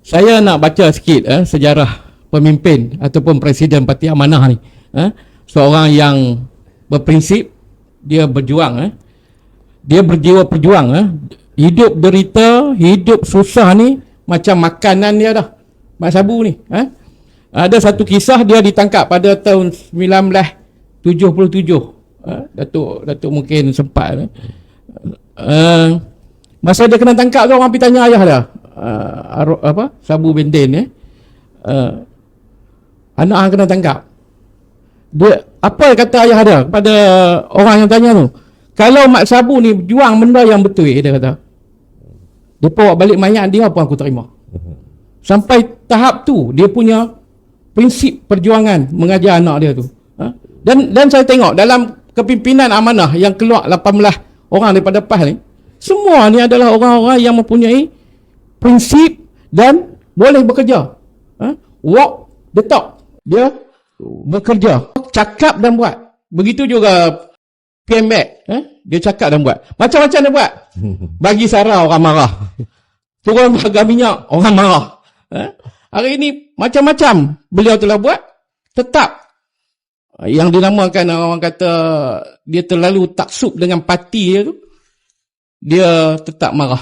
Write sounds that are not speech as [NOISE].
saya nak baca sikit eh, sejarah pemimpin ataupun presiden Parti Amanah ni. Eh, seorang yang berprinsip, dia berjuang. Eh. Dia berjiwa perjuang. Eh. Hidup derita, hidup susah ni macam makanan dia dah. Mak Sabu ni. Eh. Ada satu kisah dia ditangkap pada tahun 1977. Eh. Datuk, Datuk mungkin sempat. Eh. Uh, masa dia kena tangkap tu orang pergi tanya ayah dia uh, apa? Sabu Benden eh? Uh, anak hang kena tangkap. Dia apa kata ayah dia kepada orang yang tanya tu? Kalau Mak Sabu ni juang benda yang betul dia kata. Dia bawa balik mayat dia apa aku terima. Sampai tahap tu dia punya prinsip perjuangan mengajar anak dia tu. Ha? dan dan saya tengok dalam kepimpinan amanah yang keluar 18 orang daripada PAS ni semua ni adalah orang-orang yang mempunyai prinsip dan boleh bekerja. Ha? Walk the talk. Dia bekerja. Cakap dan buat. Begitu juga PM Mac. Ha? Dia cakap dan buat. Macam-macam dia buat. [LAUGHS] Bagi Sarah orang marah. Turun harga minyak orang marah. Ha? Hari ini macam-macam beliau telah buat. Tetap. Yang dinamakan orang kata dia terlalu taksub dengan parti dia tu. Dia tetap marah.